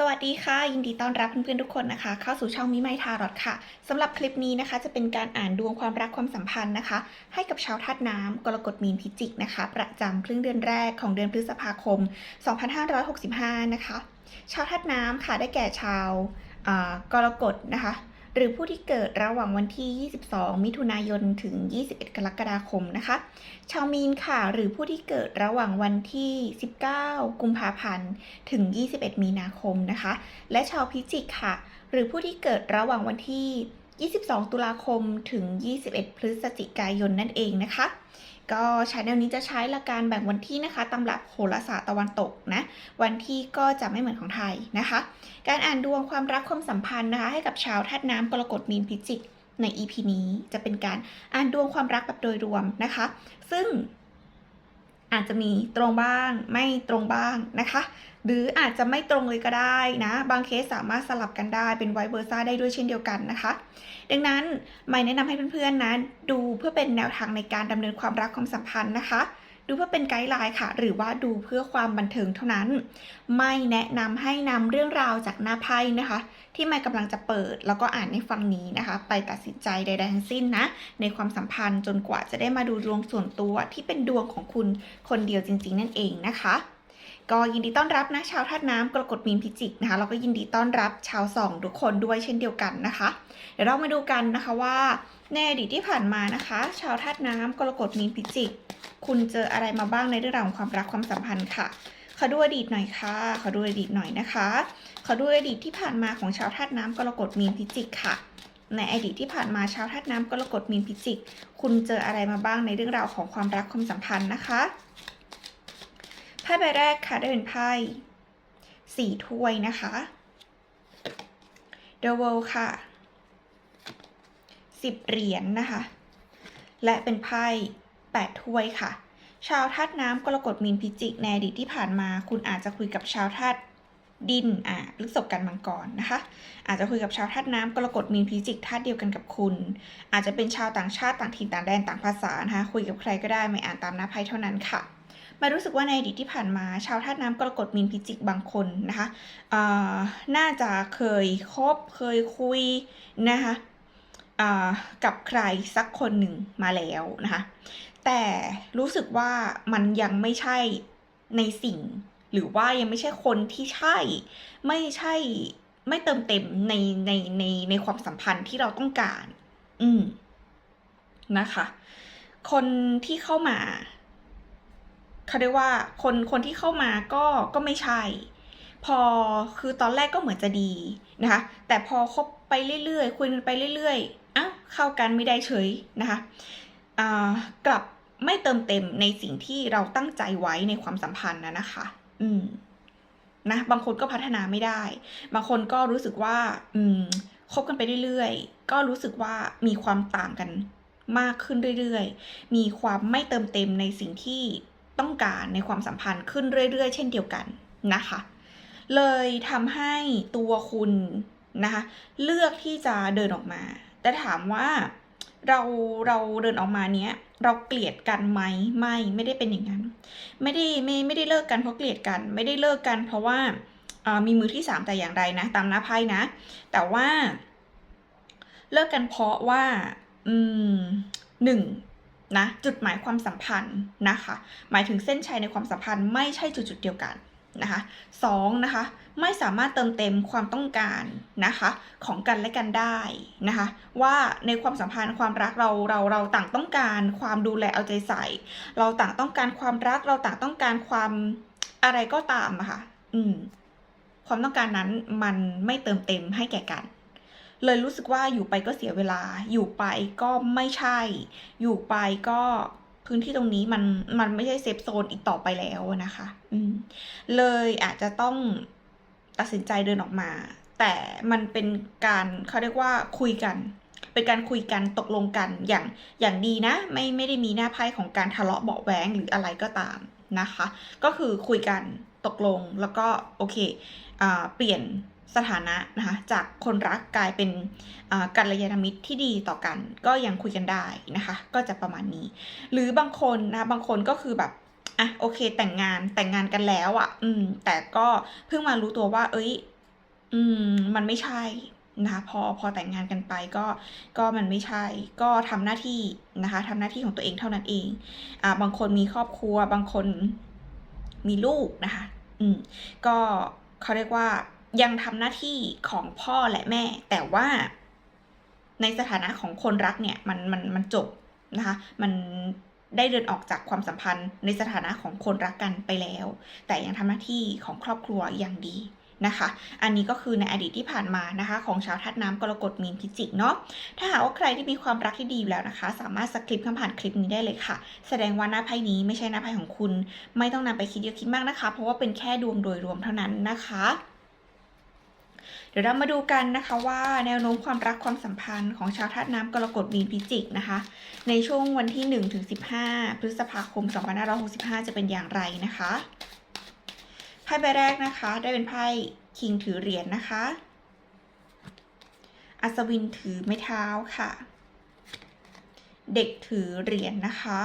สวัสดีค่ะ ยินดีต้อนรับเพื่อนๆทุกคนนะคะ เข้าสู่ช่องมิไมทารอดค่ะสำหรับคลิปนี้นะคะ จะเป็นการอ่านดวงความรักความสัมพันธ์นะคะ ให้กับชาวธาตุน้ำกรกฎมีนพิจิกนะคะ ประจำครึ่งเดือนแรกของเดือนพฤษภาคม 2565 นะคะ ชาวธาตุน้ำค่ะได้แก่ชาวกรกฎนะคะ หรือผู้ที่เกิดระหว่างวันที่ 22 มิถุนายนถึง 21 กรกฎาคมนะคะ ชาวมีนค่ะหรือผู้ที่เกิดระหว่างวันที่ 19 กุมภาพันธ์ถึง 21 มีนาคมนะคะ และชาวพิจิกค่ะ หรือผู้ที่เกิดระหว่างวันที่ 22 ตุลาคมถึง 21 พฤศจิกายนนั่นเองนะคะ ก็ชาแนลนี้จะใช้หลักการแบ่งวันที่นะคะตำรับโหราศาสตร์ตะวันตกนะ วันที่ก็จะไม่เหมือนของไทยนะคะ การอ่านดวงความรักความสัมพันธ์นะคะ ให้กับชาวธาตุน้ำกรกฎมีนพิจิกใน EP นี้จะเป็นการอ่านดวงความรักแบบโดยรวมนะคะ ซึ่ง อาจจะมีตรงบ้างไม่ตรงบ้างนะคะ หรืออาจจะไม่ตรงเลยก็ได้นะ บางเคสสามารถสลับกันได้เป็นไวเบอร์ซ่าได้ด้วยเช่นเดียวกันนะคะ ดังนั้นไม่แนะนำให้เพื่อนๆนะ ดูเพื่อเป็นแนวทางในการดำเนินความรักความสัมพันธ์นะคะ ดูเพื่อเป็นไกด์ไลน์ค่ะ หรือว่าดูเพื่อความบันเทิงเท่านั้น ไม่แนะนำให้นำเรื่องราวจากหน้าไพ่นะคะ ที่ไม่กำลังจะเปิด แล้วก็อ่านในฟังนี้นะคะ ไปตัดสินใจใดๆทั้งสิ้นนะ ในความสัมพันธ์จนกว่าจะได้มาดูดวงส่วนตัวที่เป็นดวงของคุณคนเดียวจริง ๆ นั่นเองนะคะ ก็ยินดีต้อนรับนะชาวธาตุน้ำกรกฎมีนพิจิกนะคะแล้วก็ยินดีต้อนรับชาวสองทุกคนด้วยเช่นเดียวกันนะคะ เดี๋ยวเรามาดูกันนะคะว่าในอดีตที่ผ่านมานะคะ ชาวธาตุน้ำกรกฎมีนพิจิก คุณเจออะไรมาบ้างในเรื่องราวของความรักความสัมพันธ์ค่ะขอดูอดีตหน่อยค่ะขอดูอดีตหน่อยนะคะขอดูอดีตที่ผ่านมาของชาวธาตุน้ำกรกฎมีนพิจิกค่ะ ในอดีตที่ผ่านมาชาวธาตุน้ำกรกฎมีนพิจิก คุณเจออะไรมาบ้างในเรื่องราวของความรักความสัมพันธ์นะคะ ไพ่ใบแรกค่ะได้เป็นไพ่สี่ถ้วยนะคะ The World ค่ะสิบเหรียญนะคะ และเป็นไพ่แปดถ้วยค่ะ ชาวธาตุน้ำกรกฎมีนพิจิกในอดีตที่ผ่านมา คุณอาจจะคุยกับชาวธาตุดินอ่าพฤษภกันมังกรนะคะ อาจจะคุยกับชาวธาตุน้ำกรกฎมีนพิจิกธาตุเดียวกันกับคุณ อาจจะเป็นชาวต่างชาติต่างถิ่นต่างแดนต่างภาษานะคะคุยกับใครก็ได้ไม่อ่านตามหน้าไพ่เท่านั้นค่ะ มารู้สึกว่าในอดีตที่ผ่านมา ชาวธาตุน้ำกรกฎมีนพิจิกบางคนนะคะน่าจะเคยคบเคยคุยนะคะกับใครสักคนหนึ่งมาแล้วนะคะแต่รู้สึกว่ามันยังไม่ใช่ในสิ่ง หรือว่ายังไม่ใช่คนที่ใช่ ไม่ใช่ไม่เติมเต็มในในในในความสัมพันธ์ที่เราต้องการ อืมนะคะ คนที่เข้ามา เขาเรียกว่าคนคนที่เข้ามาก็ก็ไม่ใช่ พอคือตอนแรกก็เหมือนจะดีนะคะ แต่พอคบไปเรื่อยๆคุยกันไปเรื่อยๆอ้าวเข้ากันไม่ได้เฉยนะคะอ่ากลับไม่เติมเต็มในสิ่งที่เราตั้งใจไว้ในความสัมพันธ์นะนะคะ อืมนะบางคนก็พัฒนาไม่ได้ บางคนก็รู้สึกว่า อืมคบกันไปเรื่อยๆ ก็รู้สึกว่ามีความต่างกันมากขึ้นเรื่อยๆ มีความไม่เติมเต็มในสิ่งที่ ต้องการในความสัมพันธ์ขึ้นเรื่อย ๆ เช่นเดียวกันนะคะ เลยทำให้ตัวคุณนะคะเลือกที่จะเดินออกมา แต่ถามว่าเราเราเดินออกมาเนี้ยเราเกลียดกันไหมไม่ไม่ได้เป็นอย่างนั้น ไม่ได้ไม่ไม่ได้เลิกกันเพราะเกลียดกัน ไม่ได้เลิกกันเพราะว่าามีมือที่สามแต่อย่างใดนะ ตามหน้าไพ่นะ แต่ว่า เลิกกันเพราะว่า อืมหนึ่ง นะจุดหมายความสัมพันธ์นะคะหมายถึงเส้นชัยในความสัมพันธ์ไม่ใช่จุดจุดเดียวกันนะคะสองนะคะไม่สามารถเติมเต็มความต้องการนะคะของกันและกันได้นะคะว่าในความสัมพันธ์ความรักเราเราเราต่างต้องการความดูแลเอาใจใส่ เราต่างต้องการความรักเราต่างต้องการความอะไรก็ตามอะค่ะอืมความต้องการนั้นมันไม่เติมเต็มให้แก่กัน เลยรู้สึกว่าอยู่ไปก็เสียเวลา อยู่ไปก็ไม่ใช่ อยู่ไปก็พื้นที่ตรงนี้มันมันไม่ใช่เซฟโซนอีกต่อไปแล้วนะคะ อืมเลยอาจจะต้องตัดสินใจเดินออกมา แต่มันเป็นการเขาเรียกว่าคุยกัน เป็นการคุยกันตกลงกันอย่างอย่างดีนะ ไม่ไม่ได้มีหน้าไพ่ของการทะเลาะเบาะแว้งหรืออะไรก็ตามนะคะ ก็คือคุยกันตกลงแล้วก็โอเคอเปลี่ยน สถานะนะคะจากคนรักกลายเป็นกัลยาณมิตรที่ดีต่อกัน ก็ยังคุยกันได้นะคะ ก็จะประมาณนี้ หรือบางคนนะบางคนก็คือแบบอะโอเคแต่งงานแต่งงานกันแล้วอะ่ะ อืม แต่ก็เพิ่งมารู้ตัวว่า เอ้ย อืม มันไม่ใช่นะคะพอพอแต่งงานกันไปก็ก็มันไม่ใช่ ก็ทำหน้าที่นะคะทำหน้าที่ของตัวเองเท่านั้นเองอ่าบางคนมีครอบครัว บางคนมีลูกนะคะ อืม ก็เขาเรียกว่า ยังทำหน้าที่ของพ่อและแม่ แต่ว่าในสถานะของคนรักเนี่ยมันมันมันจบนะคะ มันได้เดินออกจากความสัมพันธ์ในสถานะของคนรักกันไปแล้ว แต่ยังทำหน้าที่ของครอบครัวอย่างดีนะคะ อันนี้ก็คือในอดีตที่ผ่านมานะคะ ของชาวทัดน้ำกรกฎมีนพิจิกเนาะ ถ้าหากว่าใครที่มีความรักที่ดีอยู่แล้วนะคะ สามารถสคริปต์คำผ่านคลิปนี้ได้เลยค่ะ แสดงว่าหน้าไพ่นี้ไม่ใช่หน้าไพ่ของคุณ ไม่ต้องนำไปคิดเยอะคิดมากนะคะ เพราะว่าเป็นแค่ดวงโดยรวมเท่านั้นนะคะ เดี๋ยวเรามาดูกันนะคะว่าแนวโน้มความรักความสัมพันธ์ของชาวธาตุน้ำกรกฎมีนพิจิกนะคะ ในช่วงวันที่1ถึง15 พฤษภาคม 2565 จะเป็นอย่างไรนะคะไพ่ใบแรกนะคะ ได้เป็นไพ่คิงถือเหรียญนนะคะ อัศวินถือไม้เท้าค่ะ เด็กถือเหรียญนนะคะ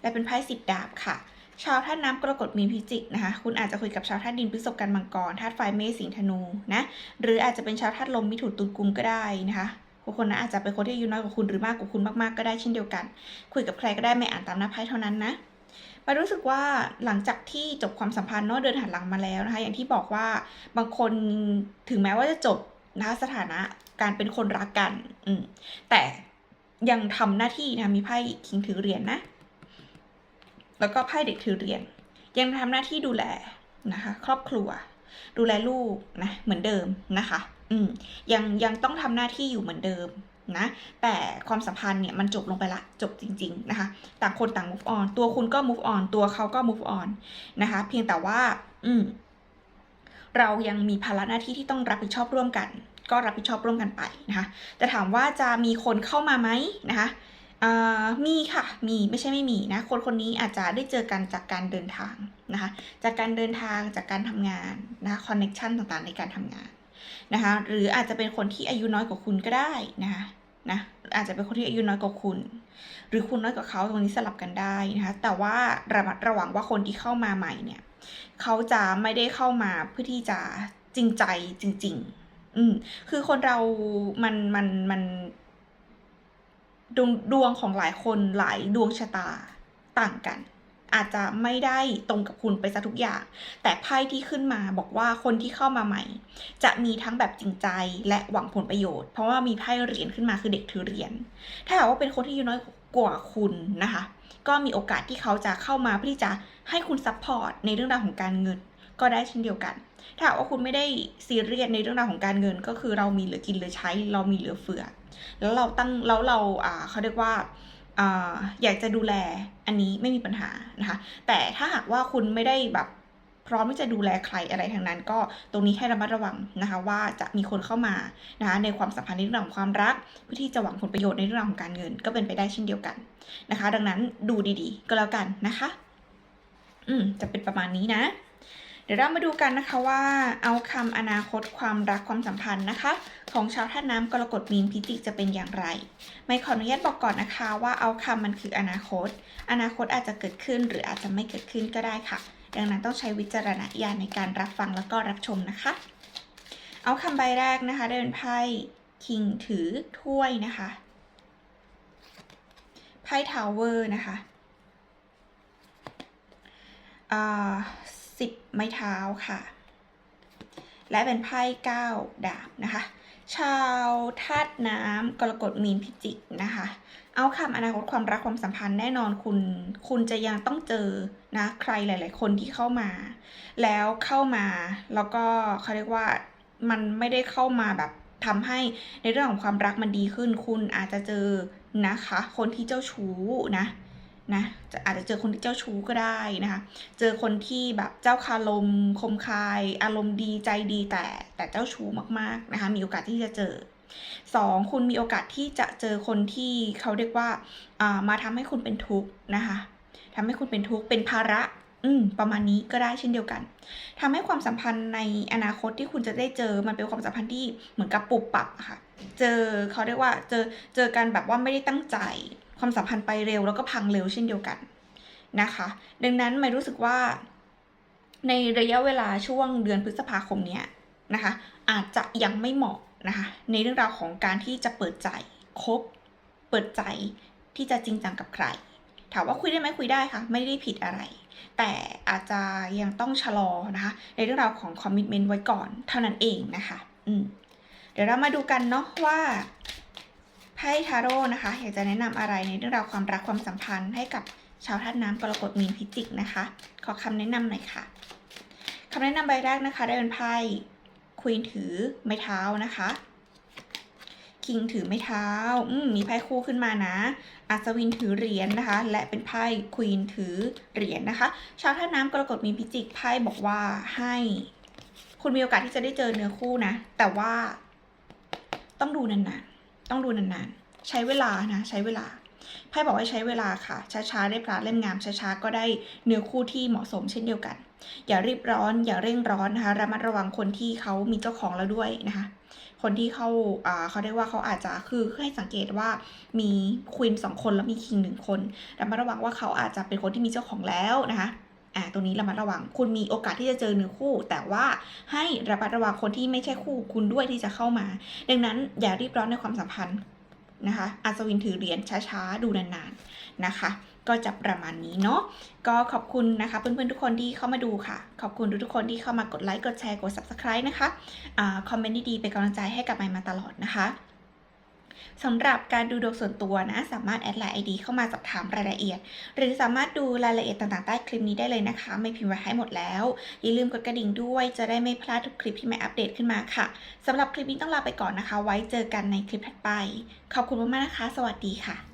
และเป็นไพ่สิบดาบค่ะ ชาวธาตุน้ำกรกฎมีนพิจิกนะคะ คุณอาจจะคุยกับชาวธาตุดินพฤษภกันมังกรธาตุไฟเมษสิงธนูนะหรืออาจจะเป็นชาวธาตุลมมิถุนตุลกุมก็ได้นะคะคนคนนั้นอาจจะเป็นคนที่อายุน้อยกว่าคุณหรือมากกว่าคุณมากๆก็ได้เช่นเดียวกัน คุยกับใครก็ได้ไม่อ่านตามหน้าไพ่เท่านั้นนะมารู้สึกว่าหลังจากที่จบความสัมพันธ์เนาะเดินหันหลังมาแล้วนะคะ อย่างที่บอกว่าบางคนถึงแม้ว่าจะจบนะคะสถานะการเป็นคนรักกัน อืแต่ยังทำหน้าที่นะมีไพ่คิงถือเหรียญนนะ แล้วก็ไพ่เด็กถือเหรียญยังทำหน้าที่ดูแลนะคะ ครอบครัว ดูแลลูกนะเหมือนเดิมนะคะ อืมยังยังต้องทำหน้าที่อยู่เหมือนเดิมนะแต่ความสัมพันธ์เนี่ยมันจบลงไปละจบจริง ๆนะคะ ต่างคนต่าง move on ตัวคุณก็ move on ตัวเขาก็ move on นะคะ เพียงแต่ว่า อืมเรายังมีภาระหน้าที่ที่ต้องรับผิดชอบร่วมกัน ก็รับผิดชอบร่วมกันไปนะคะแต่ถามว่าจะมีคนเข้ามาไหมนะคะ มีค่ะ มีไม่ใช่ไม่มีนะ คนคนนี้อาจจะได้เจอกันจากการเดินทางนะคะ จากการเดินทางจากการทำงานนะคะคอนเน็ชันต่างๆในการทำงานนะคะ หรืออาจจะเป็นคนที่อายุน้อยกว่าคุณก็ได้นะคะนะอาจจะเป็นคนที่อายุน้อยกว่าคุณ หรือคุณน้อยกว่าเขาตรงนี้สลับกันได้นะคะแต่ว่าระมัดระวังว่าคนที่เข้ามาใหม่เนี่ยเขาจะไม่ได้เข้ามาเพื่อที่จะจริงใจจริง ๆ อืมคือคนเรามันมันมัน ดวงดวงของหลายคนหลายดวงชะตาต่างกัน อาจจะไม่ได้ตรงกับคุณไปซะทุกอย่าง แต่ไพ่ที่ขึ้นมาบอกว่าคนที่เข้ามาใหม่ จะมีทั้งแบบจริงใจและหวังผลประโยชน์ เพราะว่ามีไพ่เหรียญขึ้นมาคือเด็กถือเหรียญถ้าหากว่าเป็นคนที่อายุน้อยกว่าคุณนะคะ ก็มีโอกาสที่เขาจะเข้ามาเพื่อที่จะให้คุณซัพพอร์ตในเรื่องราวของการเงินก็ได้เช่นเดียวกัน ถ้าหากว่าคุณไม่ได้ซีเรียสในเรื่องราวของการเงินก็คือเรามีเหลือกินเหลือใช้ เรามีเหลือเฟือ แล้วเราตั้งแล้วเราอ่าเขาเรียกว่าอยากจะดูแลอันนี้ไม่มีปัญหานะคะแต่ถ้าหากว่าคุณไม่ได้แบบพร้อมที่จะดูแลใครอะไรทั้งนั้น ก็ตรงนี้ให้ระมัดระวังนะคะ ว่าจะมีคนเข้ามานะคะในความสัมพันธ์ในเรื่องของความรักเพื่อที่จะหวังผลประโยชน์ในเรื่องของการเงิน ก็เป็นไปได้เช่นเดียวกันนะคะ ดังนั้นดูดีๆ ก็แล้วกันนะคะ อืมจะเป็นประมาณนี้นะ เดี๋ยวเรามาดูกันนะคะว่าเอาคำอนาคตความรักความสัมพันธ์นะคะ ของชาวท่าน้ำกรกฎมีนพิจิกจะเป็นอย่างไร ไม่ขออนุญาตบอกก่อนนะคะว่าเอาคำมันคืออนาคต อนาคตอาจจะเกิดขึ้นหรืออาจจะไม่เกิดขึ้นก็ได้ค่ะ ดังนั้นต้องใช้วิจารณญาณในการรับฟังแล้วก็รับชมนะคะ เอาคำใบแรกนะคะได้เป็นไพ่คิงถือถ้วยนะคะไพ่ทาวเวอร์นะคะ อ่าสิบไม้เท้าค่ะ และเป็นไพ่เก้าดาบนะคะ ชาวธาตุน้ำกรกฎมีนพิจิกนะคะ เอาคำอนาคตความรักความสัมพันธ์แน่นอนคุณคุณจะยังต้องเจอนะใครหลาย ๆ คนที่เข้ามา แล้วเข้ามาแล้วก็เขาเรียกว่ามันไม่ได้เข้ามาแบบทำให้ในเรื่องของความรักมันดีขึ้น คุณอาจจะเจอนะคะ คนที่เจ้าชู้นะ นะจะอาจจะเจอคนที่เจ้าชู้ก็ได้นะคะ เจอคนที่แบบเจ้าคารมคมคาย อารมณ์ดีใจดีแต่แต่เจ้าชู้มากๆนะคะ มีโอกาสที่จะเจอสองคุณมีโอกาสที่จะเจอคนที่เขาเรียกว่าามาทำให้คุณเป็นทุกข์นะคะทำให้คุณเป็นทุกข์เป็นภาระ อืม ประมาณนี้ก็ได้เช่นเดียวกันทำให้ความสัมพันธ์ในอนาคตที่คุณจะได้เจอมันเป็นความสัมพันธ์ที่เหมือนกับปุบปับค่ะ เจอเขาเรียกว่าเจอเจอกันแบบว่าไม่ได้ตั้งใจ ความสัมพันธ์ไปเร็วแล้วก็พังเร็วเช่นเดียวกันนะคะ ดังนั้นไม่รู้สึกว่า ในระยะเวลาช่วงเดือนพฤษภาคมเนี้ยนะคะ อาจจะยังไม่เหมาะนะคะในเรื่องราวของการที่จะเปิดใจคบเปิดใจที่จะจริงจังกับใคร ถามว่าคุยได้ไหมคุยได้ค่ะ ไม่ได้ผิดอะไร แต่อาจจะยังต้องชะลอนะคะ ในเรื่องราวของคอมมิชเมนต์ไว้ก่อนเท่านั้นเองนะคะ อืมเดี๋ยวเรามาดูกันเนาะว่า ไพ่ทาโร่นะคะ อยากจะแนะนำอะไรในเรื่องราวความรักความสัมพันธ์ให้กับชาวธาตุน้ำกรกฎมีนพิจิกนะคะ ขอคำแนะนำหน่อยค่ะคำแนะนำใบแรกนะคะ ได้เป็นไพ่ควีนถือไม้เท้านะคะคิงถือไม้เท้าอืมมีไพ่คู่ขึ้นมานะ อัศวินถือเหรียญนะคะ และเป็นไพ่ควีนถือเหรียญนะคะ ชาวท่าน้ำกรกฎมีนพิจิกไพ่บอกว่าให้ คุณมีโอกาสที่จะได้เจอเนื้อคู่นะ แต่ว่าต้องดูนานๆ ต้องดูนานๆ ใช้เวลานะใช้เวลาไพ่บอกให้ใช้เวลาค่ะ ช้าๆ ได้พระเล่มงาม ช้าๆ ก็ได้เนื้อคู่ที่เหมาะสมเช่นเดียวกัน อย่ารีบร้อน อย่าเร่งร้อนนะคะระมัดระวังคนที่เขามีเจ้าของแล้วด้วยนะคะ คนที่เขาอ่าเขาเรียกว่าเขาอาจจะคือให้สังเกตว่ามีควีนสองคนแล้วมีคิงหนึ่งคนระมัดระวังว่าเขาอาจจะเป็นคนที่มีเจ้าของแล้วนะคะ อ่าตรงนี้ระมัดระวัง คุณมีโอกาสที่จะเจอเนื้อคู่ แต่ว่าให้ระมัดระวังคนที่ไม่ใช่คู่คุณด้วยที่จะเข้ามา ดังนั้นอย่ารีบร้อนในความสัมพันธ์นะคะอัศวินถือเหรียญช้าๆ ดูนานๆนะคะ ก็จะประมาณนี้เนาะก็ขอบคุณนะคะเพื่อนๆทุกคนที่เข้ามาดูค่ะ ขอบคุณทุกๆคนที่เข้ามากดไลค์กดแชร์กด subscribe นะคะอ่าคอมเมนต์ดีๆเป็นกำลังใจให้กับไมมาตลอดนะคะ สำหรับการดูดวงส่วนตัวนะ สามารถแอดไลน์ ID เข้ามาสอบถามรายละเอียด หรือสามารถดูรายละเอียดต่างๆใต้คลิปนี้ได้เลยนะคะ ไม่พิมพ์ไว้ให้หมดแล้ว อย่าลืมกดกระดิ่งด้วยจะได้ไม่พลาดทุกคลิปที่ไม่อัปเดตขึ้นมาค่ะสำหรับคลิปนี้ต้องลาไปก่อนนะคะ ไว้เจอกันในคลิปถัดไป ขอบคุณมากๆนะคะ สวัสดีค่ะ